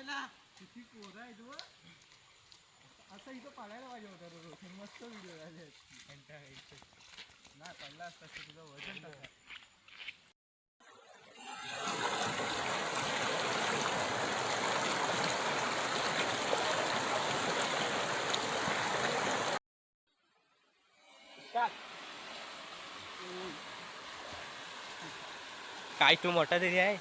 पोहायला. किती पोरं आहे तू असं इथं पडायला पाहिजे होतं रे रोशन मस्त व्हिडिओ झाले नाही पडला असता तुझं वजन काय तू मोठा तरी आहे?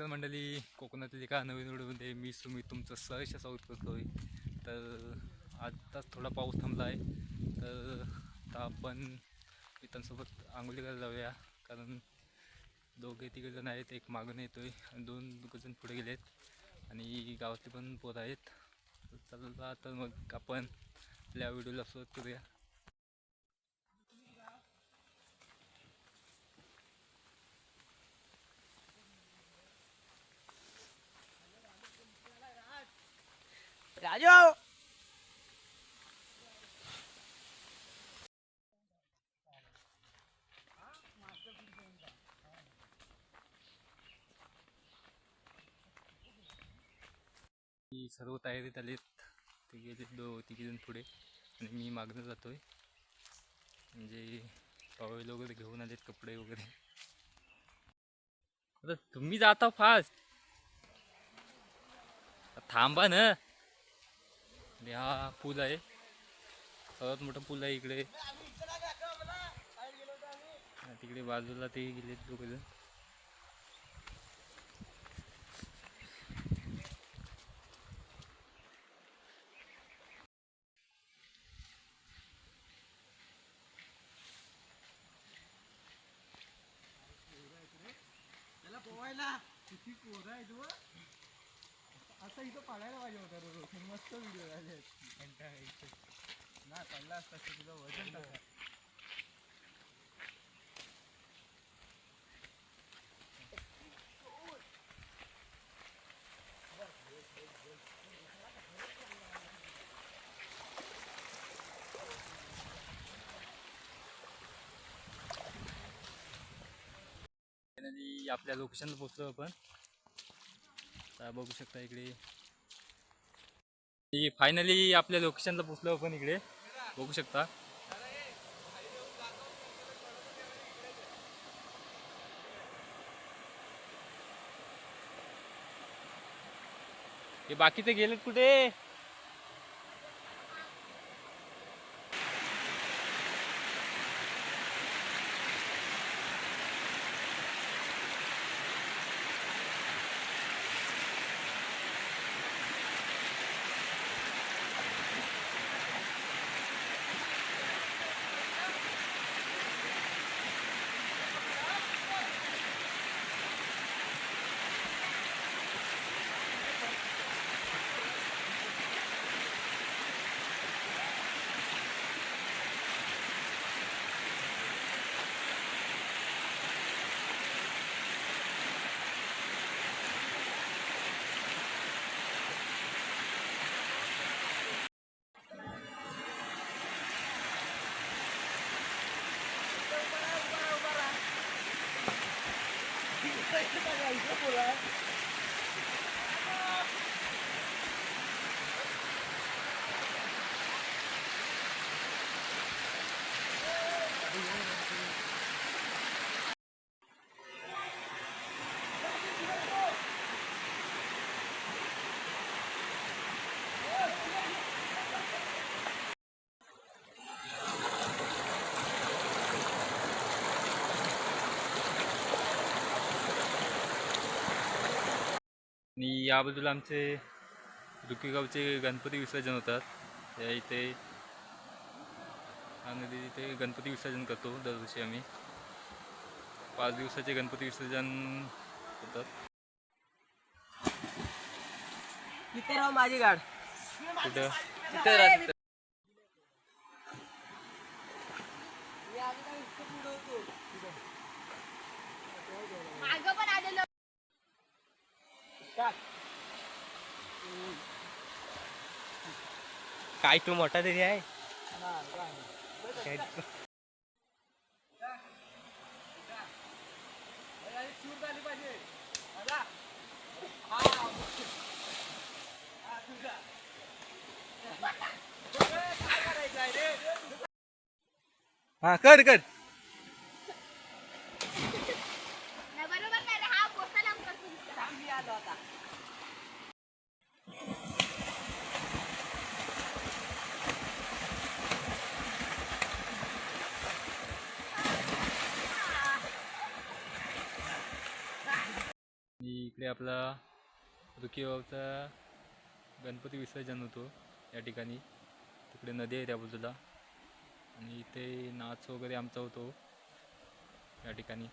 नमस्कार मंडळी. कोकणातील एका नवीन व्हिडिओमध्ये मी सुमित तुमचं सहर्ष स्वागत आहे तर आत्ताच थोडा पाऊस थांबला आहे तर आता आपण मित्रांसोबत आंघोळी करायला जाऊया. कारण दोघे तिघे जण आहेत एक मागून येतोय आणि दोन जण पुढे आहेत आणि गावातले पण पोरं आहेत. तर चला तर मग आपण आपल्या व्हिडिओला सुरुवात करूया. राजू मी सर्व तयारीत आलेत. ते गेले दो तिघे जण पुढे. आणि मी मागणं जातोय. म्हणजे टॉवेल वगैरे घेऊन आलेत कपडे वगैरे. आता तुम्ही जाता फास्ट थांबा ना. आणि हा पूल आहे. सर्वात मोठा पूल आहे इकडे. तिकडे बाजूला ते गेलेत दोघे जण किती कोरा आहे असता इथं पाडायला पाहिजे होता रोज मस्त व्हिडिओ झाले. नाही पडला असता तुझं वजन टाका. आपल्या लोकेशनला पोचलो आपण. आता बघू शकता इकडे. फायनली आपल्या लोकेशनला पोचलो आपण इकडे. बघू शकता. हे बाकीचे गेलेत कुठे? 大家一起来 आणि या बाजूला आमचे रुकीगावचे गणपती विसर्जन होतात. त्या इथे हा नदी इथे गणपती विसर्जन करतो दरवर्षी आम्ही. पाच दिवसाचे गणपती विसर्जन होतात. तिथे राव माझी गाड. कुठं? राह तिथे. मागं पण काय तू मोठा तरी आहे? हा कर कर नाही बरोबर नाही रे हा पोस्टा लांब तुमचा आणि इकडे आपला रुकीबाबचा गणपती विसर्जन होतो या ठिकाणी. तिकडे नदी आहे त्या बाजूला. आणि इथे नाच वगैरे आमचा होतो या ठिकाणी.